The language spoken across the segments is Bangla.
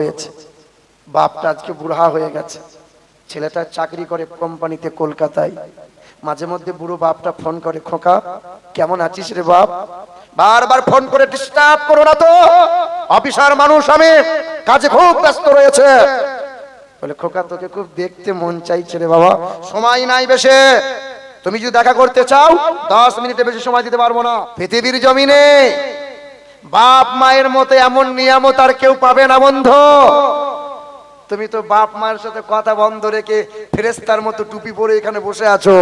হয়েছে। বাপটা আজকে বুড়া হয়ে গেছে। ছেলেটা চাকরি করে কোম্পানিতে কলকাতায়। মাঝে মধ্যে বুড়ো বাপটা ফোন করে, খোকা, কেমন আছিস রে বাপ? বারবার ফোন করে ডিস্টার্ব করো না তো। অফিসার মানুষ, আমি কাজে খুব ব্যস্ত রয়েছে। বলে, খোকা, তোকে খুব দেখতে মন চাইছে রে বাবা। সময় নাই বেশে। তুমি যদি দেখা করতে চাও, দশ মিনিটে বেশি সময় দিতে পারব না। পৃথিবীর জমিনে বাপ মায়ের মতো এমন নিয়ামত আর কেউ পাবে না, বন্ধ। তুমি তো বাপ মায়ের সাথে কথা বন্ধ রেখে ফেরেস্তার মতো টুপি পরে এখানে বসে আছো।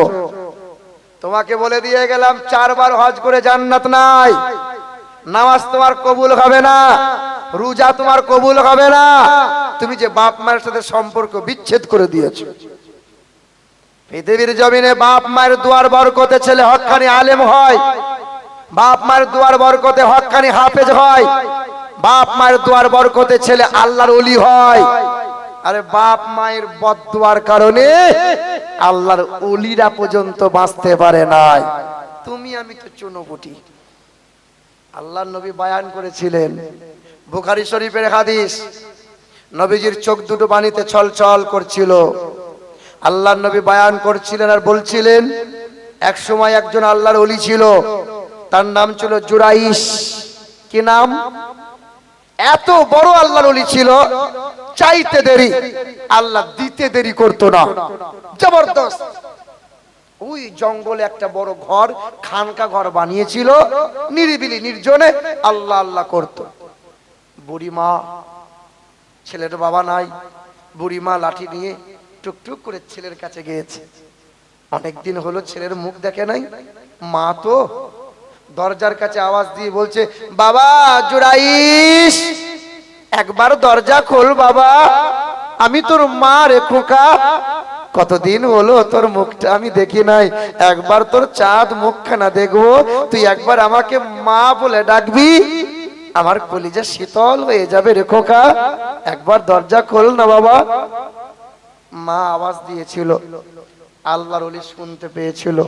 তোমাকে বলে দিয়ে গেলাম, চারবার হজ করে জান্নাত নাই। নামাজ তোমার কবুল হবে না, রোজা তোমার কবুল হবে না। তুমি যে বাপ মায়ের সাথে সম্পর্ক বিচ্ছেদ করে দিয়েছ। পৃথিবীর জমিনে বাপ মায়ের দুয়ার বরকতে ছেলে হকখানি আলেম হয়। বাপ মায়ের দুয়ার বরকতে হকখানি হাফেজ হয়। বাপ মায়ের দুয়ার বরকতে ছেলে আল্লাহর অলি হয়। আরে বাপ মায়ের বদুয়ার কারণে আল্লাহর অলিরা পর্যন্ত বাঁচতে পারে নাই। তুমি, আমি তো চুনোপুটি আল্লাহ নবী বায়ান করেছিলেন। বুখারি শরীফের হাদিস, নবীজির চোখ দুটো বাণীতে ছল ছল করছিল। আল্লাহ নবী বায়ান করছিলেন আর বলছিলেন, এক সময় একজন আল্লাহর অলি ছিল। তার নাম ছিল জুরাইস কি নাম? এত বড় আল্লাহর অলি ছিল, চাইতে দেরি, আল্লাহ দিতে দেরি করতো না। জবরদস্ত। ওই জঙ্গলে একটা বড় ঘর, খানকা ঘর বানিয়েছিল, নিরিবিলি, নির্জনে আল্লাহ আল্লাহ করত। বুড়ি মা ছেলের বাবা নাই বুড়ি মা লাঠি নিয়ে টুকটুক করে ছেলের কাছে গিয়েছে। অনেকদিন হলো ছেলের মুখ দেখে নাই, মা তো দরজার কাছে আওয়াজ দিয়ে বলছে, বাবা জুড়াইস একবার দরজা খোল বাবা। আমি তোর মা রে খোকা। কতদিন হলো তোর মুখটা আমি দেখি নাই। একবার তোর চাঁদ মুখখানা দেখব। তুই একবার আমাকে মা বলে ডাকবি। আমার কলিজা শীতল হয়ে যাবে রে খোকা। একবার দরজা খোল না বাবা। মা আওয়াজ দিয়েছিল। আল্লাহর অলি শুনতে পেয়েছিল।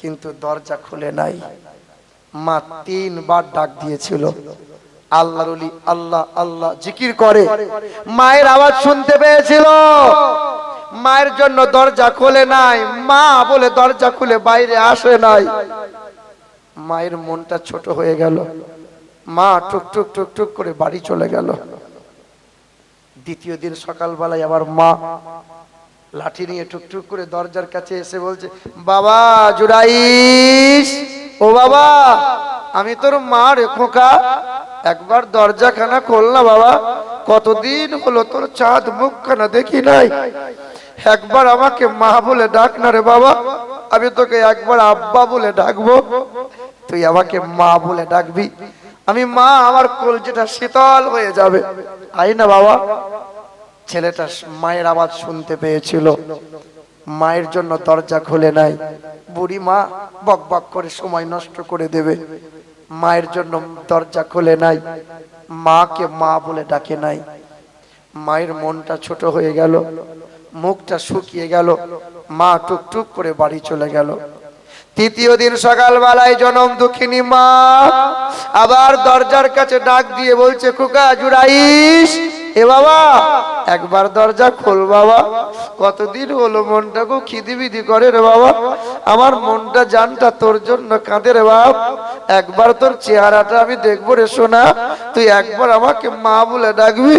কিন্তু দরজা খুলে নাই। মা তিনবার ডাক দিয়েছিল, আল্লাহর আল্লাহ আল্লাহ, জিকির করে। মায়ের আওয়াজ শুনতে পেয়েছিল। মায়ের জন্য দরজা খুলে নাই। মা বলে, দরজা খুলে বাইরে আসে নাই। মায়ের মনটা ছোট হয়ে গেল। মা টুক টুক টুক টুক করে বাড়ি চলে গেল। দ্বিতীয় দিন সকালবেলায় আবার মা লাঠি নিয়ে টুকটুক করে দরজার কাছে এসে বলছে, বাবা জুড়াইস ও বাবা, আমি তোর মা রে খোকা। একবার দরজা খানা খোল না বাবা, কতদিন হলো তোর চাঁদ মুখখানা দেখি নাই। একবার আমাকে মা বলে ডাক না রে বাবা, আমি তোকে একবার আব্বা বলে ডাকবো। তুই আমাকে মা বলে ডাকবি। আমি মা, আমার কলজেটা শীতল হয়ে যাবে। আই না বাবা? ছেলেটা মায়ের আওয়াজ শুনতে পেয়েছিল। মায়ের জন্য দরজা খুলে নাই। বুড়ি মা বক বক করে সময় নষ্ট করে দেবে। মায়ের জন্য দরজা খুলে নাই। মাকে মা বলে ডাকে নাই। মায়ের মনটা ছোট হয়ে গেল। মুখটা শুকিয়ে গেল। মা টুকটুক করে বাড়ি চলে গেল। তৃতীয় দিন সকালবেলায় জনম দুঃখিনী মা আবার দরজার কাছে ডাক দিয়ে বলছে কুকা জুড়াইস এ বাবা, একবার দরজা খোল বাবা। কতদিন হলো মনটা খুব খিদিবিদি করে রে বাবা। আমার মনটা জানটা তোর জন্য কাঁদে রে বাপ। একবার তোর চেহারাটা আমি দেখব রে সোনা। তুই একবার আমাকে মা বলে ডাকবি,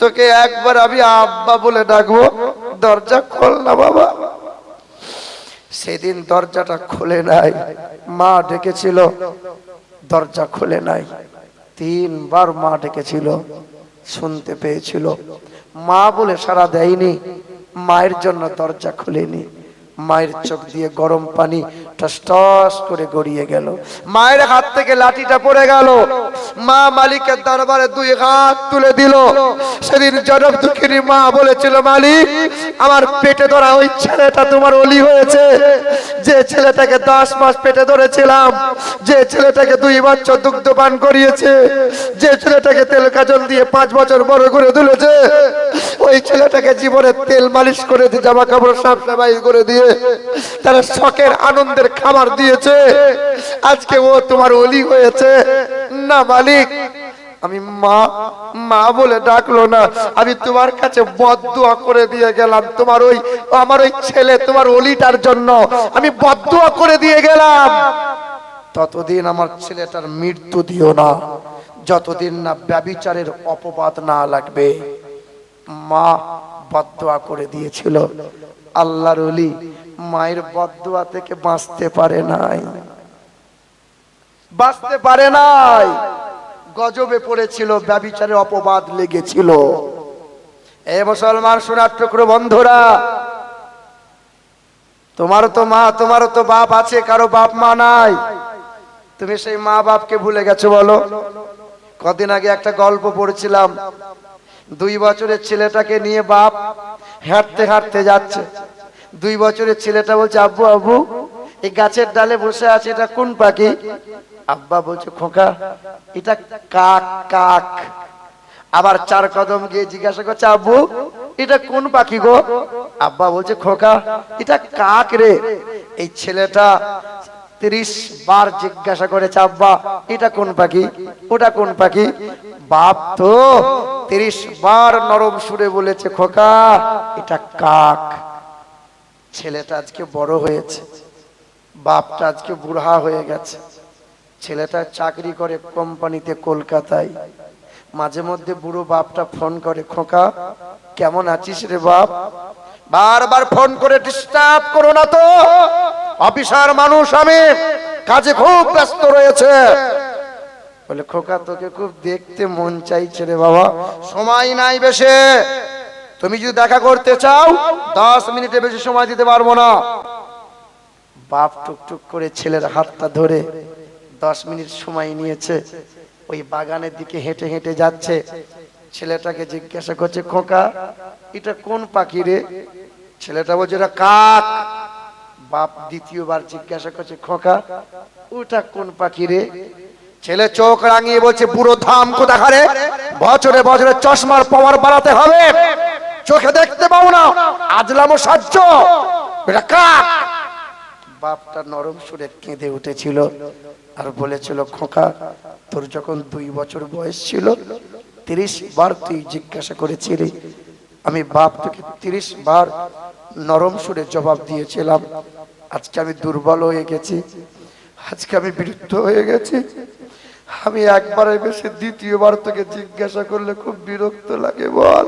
তোকে একবার আমি আব্বা বলে ডাকবো। দরজা খোল না বাবা। সেদিন দরজাটা খুলে নাই। মা ডেকেছিল, দরজা খুলে নাই। তিনবার মা ডেকেছিল, শুনতে পেয়েছিল। মা বলে সারা দেয়নি, মায়ের জন্য দরজা খুলেনি। মায়ের চোখ দিয়ে গরম পানি টস টস করে গড়িয়ে গেল। মায়ের হাত থেকে লাঠিটা পড়ে গেল। মা মালিকের দরবারে দুই হাত তুলে দিল। সেদিন জনক দুঃখিনী মা বলেছিল, মালিক, আমার পেটে ধরা ওই ছেলেটা তোমার অলি হয়েছে। যে ছেলেটাকে দশ মাস পেটে ধরেছিলাম, যে ছেলেটাকে দুই বছর দুগ্ধ পান করিয়েছে, যে ছেলেটাকে তেল কাজল দিয়ে পাঁচ বছর বড় করে তুলেছে, ওই ছেলেটাকে জীবনে তেল মালিশ করে দিয়ে জামা কাপড় সাফ সাফাই করে দিয়ে তারা শখের আনন্দের খাবার দিয়েছে। আজকে ও তোমার অলি হয়েছে। না, মালিক আমি মা মা বলে ডাকলো না। আমি তোমার কাছে বদুয়া করে দিয়ে গেলাম। তোমার ওই, আমার ওই ছেলে, তোমার অলিটার জন্য আমি বদুয়া করে দিয়ে গেলাম। ততদিন আমার ছেলেটার মৃত্যু দিও না। যতদিন না ব্যবিচারের অপবাদ না লাগবে। মা বদুয়া করে দিয়েছিল। আল্লাহর অলি মায়ের বদুয়া থেকে বাঁচতে পারে নাই। বাঁচতে পারে নাই। গজবে পড়েছিল ব্যবিচারের অপবাদ লেগেছিল। এ মুসলমান, সোনার টুকরো বন্ধুরা, তোমারও তো মা, তোমারও তো বাপ আছে, কারও বাপ মা নাই। তুমি সেই মা বাপকে ভুলে গেছো বলো। কদিন আগে একটা গল্প পড়েছিলাম। দুই বছরের ছেলেটাকে নিয়ে বাপ হাঁটতে হাঁটতে যাচ্ছে। দুই বছরের ছেলেটা বলছে, আব্বু আব্বু, এই গাছের ডালে বসে আছে, এটা কোন পাখি? আব্বা বলছে, খোকা, এটা কাক কাক। আবার চার কদম গিয়ে জিজ্ঞাসা করছে, আব্বু, এটা কোন পাখি গো? আব্বা বলছে, খোকা, এটা কাক রে। এই ছেলেটা তিরিশ বার জিজ্ঞাসা করেছে, আব্বা, এটা কোন পাখি? ওটা কোন পাখি? বাপ তো তিরিশ বার নরম সুরে বলেছে, খোকা, এটা কাক। ছেলেটা আজকে বড় হয়েছে, বাপটা আজকে বুড়া হয়ে গেছে। ছেলেটা চাকরি করে কোম্পানিতে কলকাতায়। মাঝে মধ্যে বুড়ো বাপটা ফোন করে, খোকা, কেমন আছিস রে বাপ? বারবার ফোন করে ডিস্টার্ব করো না তো। অফিসার মানুষ, আমি কাজে খুব ব্যস্ত রয়েছে। বলে, খোকা, তোকে খুব দেখতে মন চাইছে রে বাবা। সময় নাই বেশি। তুমি যদি দেখা করতে চাও, দশ মিনিটে বেশি সময় দিতে পারব না। বাপ টুকটুক করে ছেলের হাতটা ধরে দশ মিনিট সময় নিয়েছে। ওই বাগানের দিকে হেঁটে হেঁটে যাচ্ছে। ছেলেটাকে জিজ্ঞাসা করছে, খোকা, এটা কোন পাখি রে? ছেলেটা বলছে, এটা কাক। বাপ দ্বিতীয়বার জিজ্ঞাসা করছে, খোকা, ওটা কোন পাখি রে? ছেলে চোখ রাঙিয়ে বলছে, বুড়ো ধাম কোথাকারে? বছরে বছরে চশমার পাওয়ার বাড়াতে হবে। চোখে দেখতে পাবো না। আজলামো সাহায্য এটা কাক। বাপটা নরম সুরে কেঁদে উঠেছিল আর বলেছিল, খোকা, তোর যখন দুই বছর বয়স ছিল, তিরিশ বার তুই জিজ্ঞাসা করেছিলি, আমি বাপ তোকে তিরিশ বার নরম সুরে জবাব দিয়েছিলাম, আজকে আমি দুর্বল হয়ে গেছি, আজকে আমি বিরুদ্ধ হয়ে গেছি, আমি একবারের বেশি দ্বিতীয়বার তোকে জিজ্ঞাসা করলে খুব বিরক্ত লাগে বল।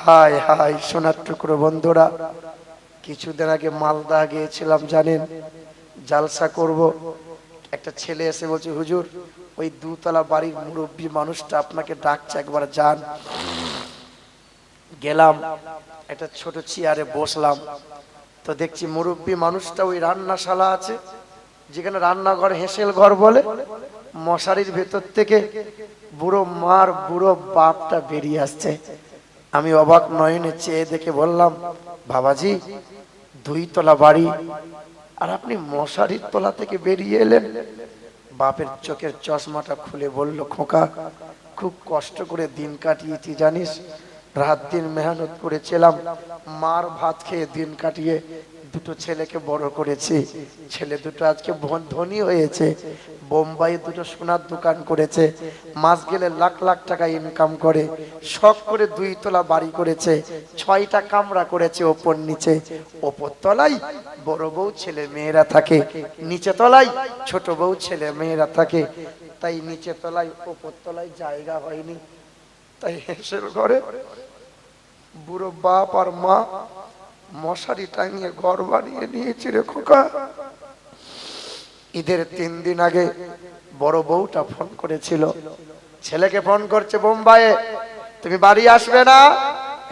হায় হায়, সোনার টুকরো বন্ধুরা কিছুদিন আগে মালদা গিয়েছিলাম, জানেন? জালসা করব। একটা ছেলে এসে বলছে, হুজুর, ওই দুতলা বাড়ির মুরব্বী মানুষটা আপনাকে ডাকছে, একবার যান। গেলাম, একটা ছোট চেয়ারে বসলাম। তো দেখছি মুরব্বী মানুষটা ওই রান্নাশালা আছে, যেখানে রান্নাঘর হেসেল ঘর বলে, মশারির ভেতর থেকে বুড়ো মার বুড়ো বাপটা বেরিয়ে আসছে। আমি অবাক নয়নে চেয়ে দেখে বললাম, বাবাজি দুই তলা বাড়ি। আর আপনি মশারির তলা থেকে বেরিয়ে এলেন? বাপের চোখের চশমাটা খুলে বলল, খোকা, খুব কষ্ট করে দিন কাটিয়েছি, জানিস? রাত দিন মেহনত করেছিলাম মার ভাত খেয়ে দিন কাটিয়ে দুটো ছেলেকে বড় করেছি। ছেলে দুটো আজকে ধনী হয়েছে। বোম্বাই দুটো সোনার দোকান করেছে। মাস গেলে লাখ লাখ টাকা ইনকাম করে। শখ করে দুই তলা বাড়ি করেছে। ছয়টা কামরা করেছে ওপর নিচে। ওপর তলায় বড় বউ ছেলে মেয়েরা থাকে। নিচে তলায় ছোট বউ ছেলে মেয়েরা থাকে। তাই নিচে তলায়, ওপর তলায় জায়গা হয়নি। তাই হেসের ঘরে বুড়ো বাপ আর মা মশারি টাঙিয়ে ঘর বানিয়ে নিয়েছি রে খোকা। ঈদের তিন দিন আগে বড় বউটা ফোন করেছিল। ছেলেকে ফোন করছে, বোম্বাইয়ে, তুমি বাড়ি আসবে না?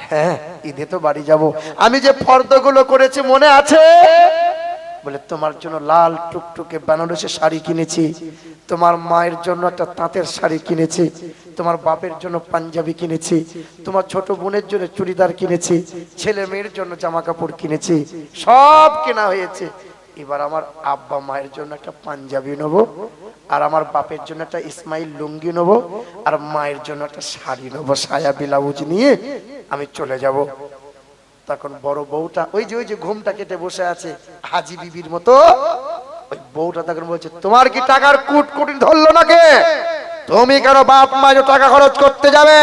হ্যাঁ ঈদে তো বাড়ি যাব। আমি যে ফর্দগুলো করেছি মনে আছে? বলে, তোমার জন্য লাল টুকটুকে বেনারসের শাড়ি কিনেছি। তোমার মায়ের জন্য একটা তাঁতের শাড়ি কিনেছি। তোমার বাপের জন্য পাঞ্জাবি কিনেছি। তোমার ছোট বোনের জন্য চুড়িদার কিনেছি। ছেলে মেয়ের জন্য জামা কাপড় কিনেছি। সব কেনা হয়েছে। এবার আমার আব্বা মায়ের জন্য একটা পাঞ্জাবি নেব, আর আমার বাপের জন্য একটা ইসমাইল লুঙ্গি নেব, আর মায়ের জন্য একটা শাড়ি নেব, সায়া ব্লাউজ নিয়ে আমি চলে যাব। তখন বড় বউটা, ওই যে ওই যে ঘুমটা কেটে বসে আছে, হাজি বিবির মতো, ওই বউটা তখন বলছে, তোমার কি টাকার কুট কুটি ধরলো না কে তুমি কেন বাপ মা টাকা খরচ করতে যাবে?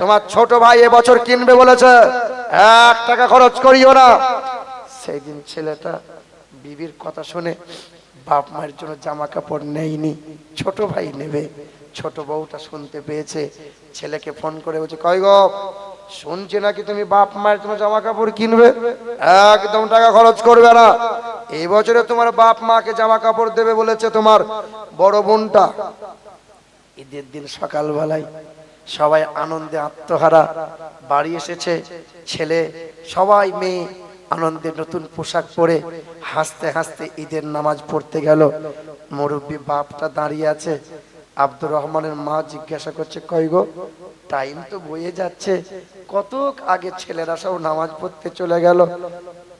তোমার ছোট ভাই এবছর কিনবে বলেছে, এক টাকা খরচ করিও না। সেই দিন ছেলেটা বিবির কথা শুনে বাপ মায়ের জন্য জামা কাপড় নেয়নি, ছোট ভাই নেবে। ছোট বউটা শুনতে পেয়েছে, ছেলেকে ফোন করে বলছে কয় গো শুনছি নাকি তুমি বাপ মায়ের জন্য জামা কাপড় কিনবে? একদম টাকা খরচ করবে না। এই বছরে তোমার বাপ মাকে জামা কাপড় দেবে বলেছে তোমার বড় বোনটা। ঈদের দিন সকালবেলায় সবাই আনন্দে আত্মহারা। বাড়ি এসেছে, ছেলে, সবাই মেয়ে আনন্দে নতুন পোশাক পরে হাসতে হাসতে ঈদের নামাজ পড়তে গেল। মুরব্বী বাপটা দাঁড়িয়ে আছে। আব্দুর রহমানের মা জিজ্ঞাসা করছে, কই গো টাইম তো বয়ে যাচ্ছে। কত আগে ছেলেরা সব নামাজ পড়তে চলে গেল।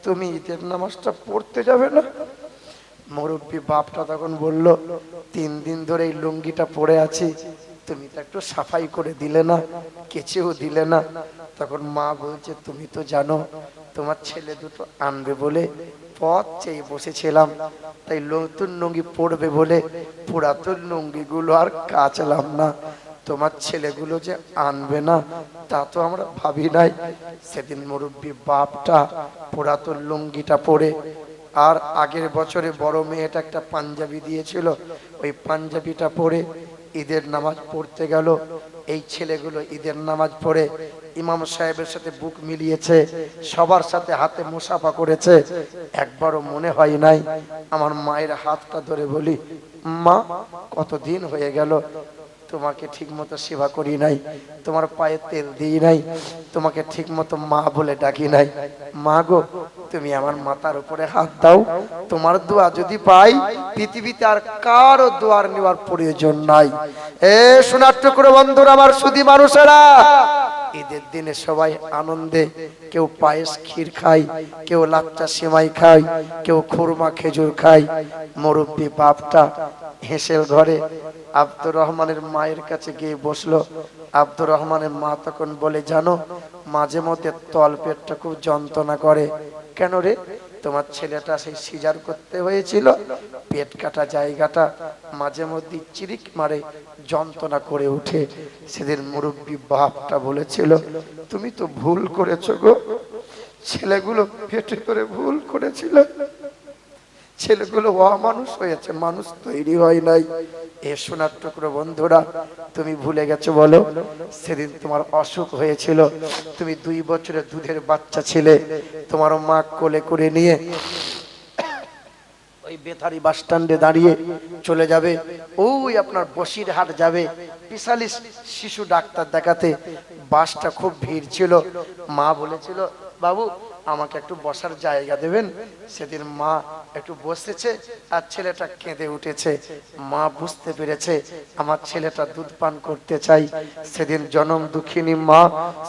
তুমি ঈদের নামাজটা পড়তে যাবে না? মুরব্বী বাপটা তখন বলল, তিন দিন ধরে এই লুঙ্গিটা পরে আছি। তুমি তো একটু সাফাই করে দিলে না, কেচেও দিলে না। তখন মা বলছে, তুমি তো জানো, তোমার ছেলে দুটো আনবে বলে পথ চেয়ে বসেছিলাম, তাই নতুন লুঙ্গি পড়বে বলে পুরাতন লুঙ্গিগুলো আর কাচলাম না। তোমার ছেলেগুলো যে আনবে না, তা তো আমরা ভাবি নাই। সেদিন মুরব্বী বাপটা পুরাতন লুঙ্গিটা পরে, আর আগের বছরে বড় মেয়েটা একটা পাঞ্জাবি দিয়েছিল, ওই পাঞ্জাবিটা পরে ঈদের নামাজ পড়তে গেল। এই ছেলেগুলো ঈদের নামাজ পড়ে ইমাম সাহেবের সাথে বুক মিলিয়েছে, সবার সাথে হাতে মুসাফা করেছে, একবারও মনে হয় নাই, আমার মায়ের হাতটা ধরে বলি, মা, কতদিন হয়ে গেল? তোমাকে ঠিক মতো সেবা করি নাই, তোমার পায়ে তেল দিই নাই, তোমাকে ঠিক মতো মা বলে ডাকি নাই। মা গো, তুমি আমার মাথার উপরে হাত দাও, তোমার দোয়া যদি পাই, পৃথিবীতে আর কারও দোয়ার নেওয়ার প্রয়োজন নাই। এ সোনার টুকরো বন্ধুরা, আমার সুদী মানুষেরা, ঈদের দিনে সবাই আনন্দে কেউ পায়েস ক্ষীর খায়, কেউ লাচ্চা সেমাই খায়, কেউ খুরমা খেজুর খায়, মুরব্বী বাপটা হেসেল ঘরে আব্দুর রহমানের মায়ের কাছে গিয়ে বসল। আব্দুর রহমানের মা তখন বলে, জানো, মাঝে মধ্যে তল পেটটা খুব যন্ত্রণা করে। কেন রে? তোমার ছেলেটা সেই সিজার করতে হয়েছিল। পেট কাটা জায়গাটা মাঝে মধ্যে চিরিক মারে, যন্ত্রণা করে উঠে সেদিন মুরব্বী বাপটা বলেছিল, তুমি তো ভুল করেছ গো। ছেলেগুলো পেটে করে ভুল করেছিল। ছেলেগুলো অমানুষ হয়েছে, মানুষ তৈরি হয় নাই। এ সোনার টুকরো বন্ধুরা, তুমি ভুলে গেছো বলো, সেদিন তোমার অসুখ হয়েছিল, তুমি দুই বছরের দুধের বাচ্চা ছিলে, তোমার মা কোলে করে নিয়ে ওই বেথারি বাস স্ট্যান্ডে দাঁড়িয়ে চলে যাবে, ওই আপনার বসিরহাট যাবে বিশালি শিশু ডাক্তার দেখাতে, বাসটা খুব ভিড় ছিল, মা বলেছিল, বাবু আমাকে একটু বসার জায়গা দেবেন? সেদিন মা একটু বসেছে আর ছেলেটা কেঁদে উঠেছে। মা বুঝতে পেরেছে আমার ছেলেটা দুধ পান করতে চাই। সেদিন জনম দুঃখিনী মা,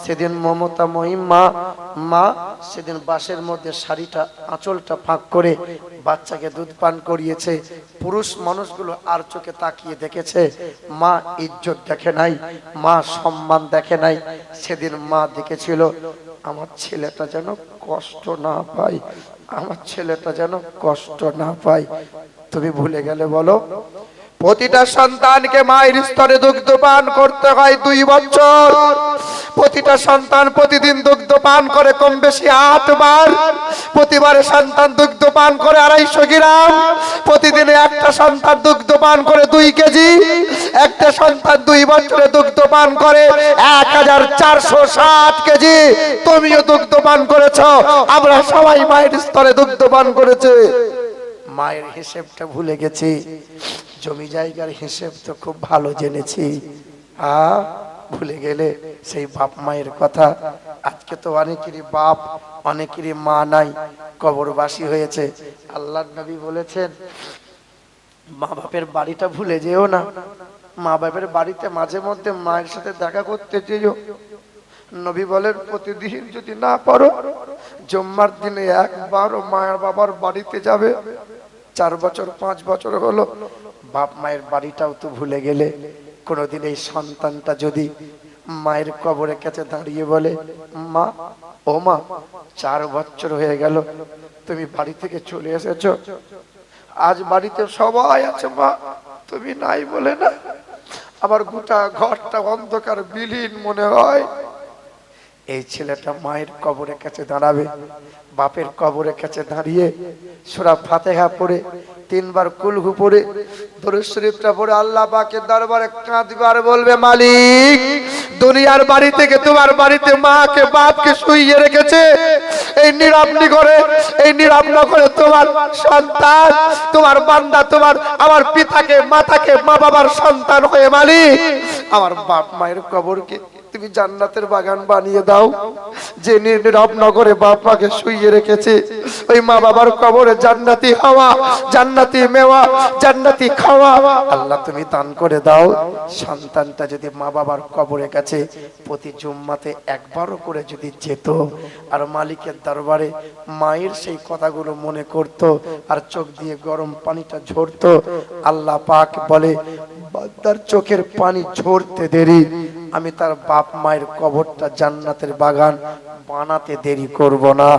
সেদিন মমতাময়ী মা। মা সেদিন বাসের মধ্যে শাড়িটা, আঁচলটা ফাঁক করে বাচ্চাকে দুধ পান করিয়েছে। পুরুষ মানুষগুলো আর চোখে তাকিয়ে দেখেছে। মা ইজ্জত দেখে নাই, মা সম্মান দেখে নাই। সেদিন মা দেখেছিল আমার ছেলেটা যেন কষ্ট না পায়, আমার ছেলেটা যেন কষ্ট না পায়। তুমি ভুলে গেলে বলো প্রতিটা সন্তানকে মায়ের স্তরে দুগ্ধ পান করতে হয় দুই বছর। প্রতিটা সন্তান প্রতিদিন দুগ্ধ পান করে কম বেশি আটবার প্রতিবারে সন্তান দুগ্ধ পান করে আড়াইশো গ্রাম। প্রতিদিনে একটা সন্তান দুগ্ধ পান করে দুই কেজি। একটা সন্তান দুই বছরে দুগ্ধ পান করে এক হাজার চারশো ষাট কেজি। তুমিও দুগ্ধ পান করেছ, আমরা সবাই মায়ের স্তরে দুগ্ধ পান করেছে। মায়ের হিসেবটা ভুলে গেছি। জমি জায়গার হিসেব তো খুব ভালো জেনেছি। আ, ভুলে গেলে সেই বাপ মায়ের কথা। আজকে তো অনেকেরই বাপ, অনেকেরই মা নাই, কবরবাসী হয়েছে। আল্লাহ নবী বলেছেন, মা বাপের বাড়িটা ভুলে যেও না। মা বাপের বাড়িতে মাঝে মধ্যে মায়ের সাথে দেখা করতে যেও। নবী বলেন, প্রতিদিন যদি না পারো, জম্মার দিনে একবারও মায়ের বাবার বাড়িতে যাবে। চার বছর, পাঁচ বছর হলো, বাপ মায়ের বাড়িটাও তো ভুলে গেলে। কোনোদিন এই সন্তানটা যদি মায়ের কবরের কাছে দাঁড়িয়ে বলে, মা, ও মা, চার বছর হয়ে গেল, তুমি বাড়ি থেকে চলে এসেছ। আজ বাড়িতে সবাই আছে, মা, তুমি নাই বলে না? আমার গোটা ঘরটা অন্ধকার, বিলীন মনে হয়। এই ছেলেটা মায়ের কবরের কাছে দাঁড়াবে, বাপের কবরের কাছে দাঁড়িয়ে সুরা ফাতেহা পড়ে, তিনবার কুলহু পড়ে, দরুদ শরীফটা পড়ে আল্লাহ পাকের দরবারে কাঁদবে আর বলবে, মালিক, দুনিয়ার বাড়ি থেকে তোমার বাড়িতে মাকে, বাপকে শুইয়ে রেখেছে। এই নিরাপনি করে এই নিরাপনা করে তোমার সন্তান, তোমার বান্দা, তোমার আমার পিতাকে, মাতাকে মা বাবার সন্তান হয়ে মালিক, আমার বাপ মায়ের কবরকে তুমি জান্নাতের বাগান বানিয়ে দাও। যে নীরব নগরে বাপ মাকে শুইয়ে রেখেছে। ওই মা বাবার কবরে জান্নাতি হাওয়া, জান্নাতি মেওয়া, জান্নাতি খাওয়া। আল্লাহ তুমি দান করে দাও। সন্তানটা যদি মা বাবার কবরের কাছে প্রতি জুম্মাতে একবারও করে যদি যেত, আর মালিকের দরবারে মায়ের সেই কথাগুলো মনে করত, আর চোখ দিয়ে গরম পানিটা ঝরতো, আল্লাহ পাক বলে, বান্দার চোখের পানি ঝরতে দেরি। আমি তার বাপ মায়ের কবরটা জান্নাতের বাগান বানাতে দেরি করব না।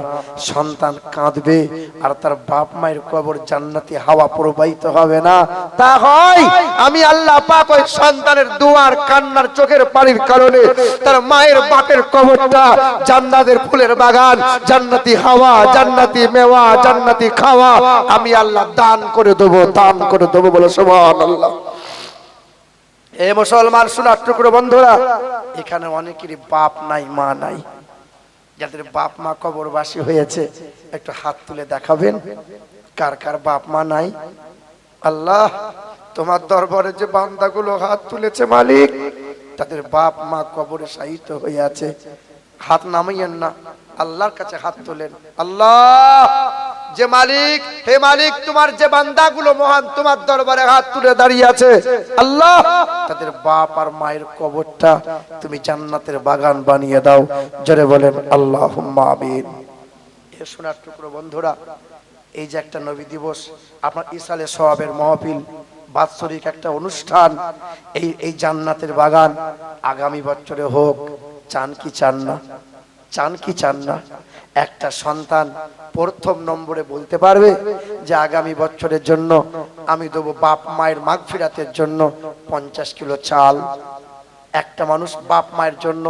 সন্তান কাঁদবে আর তার বাপ মায়ের কবর জান্নাতি হাওয়া প্রবাহিত হবে না। তা হয় আমি আল্লাহ পাক ওই সন্তানের দুয়ার কান্নার চোখের পানির কারণে তার মায়ের বাপের কবরটা জান্নাতের ফুলের বাগান, জান্নাতি হাওয়া, জান্নাতি মেওয়া, জান্নাতি খাওয়া আমি আল্লাহ দান করে দেবো, দান করে দেবো বলে সুবহানাল্লাহ। এ মুসলমান শোনার টুকরো বন্ধুরা, এখানে অনেকেরই বাপ নাই, মা নাই। যাদের বাপ মা কবরবাসী হয়েছে, একটু হাত তুলে দেখাবেন, কার কার বাপ মা নাই। আল্লাহ, তোমার দরবারে যে বান্দাগুলো হাত তুলেছে মালিক, তাদের বাপ মা কবরে সাহিত্য হয়ে আছে। হাত নামাইয়েন না, আল্লাহর কাছে হাত তোলেন। আল্লাহ যে মালিক, হে মালিক, তোমার যে বান্দাগুলো মহান, তোমার দরবারে হাত তুলে দাঁড়িয়ে আছে। আল্লাহ, তাদের বাপ আর মায়ের কবরটা তুমি জান্নাতের বাগান বানিয়ে দাও। জোরে বলেন আল্লাহ আমিন। এ সোনার টুকরো বন্ধুরা, এই যে একটা নবী দিবস, আপনার ইসালে সওয়াবের মহফিল, বাৎসরিক একটা অনুষ্ঠান, এই এই জান্নাতের বাগান আগামী বছরে হোক, চান কি চান না চান কি চান না? একটা সন্তান প্রথম নম্বরে বলতে পারবে যে আগামী বছরের জন্য আমি দেবো বাপ মায়ের মাঘ ফিরাতের জন্য পঞ্চাশ কিলো চাল। একটা মানুষ বাপ মায়ের জন্য।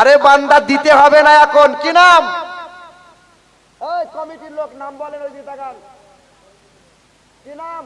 আরে বান্দা, দিতে হবে না এখন। কি নাম? কমিটির লোক নাম বলেন ওই তাকান। কি নাম?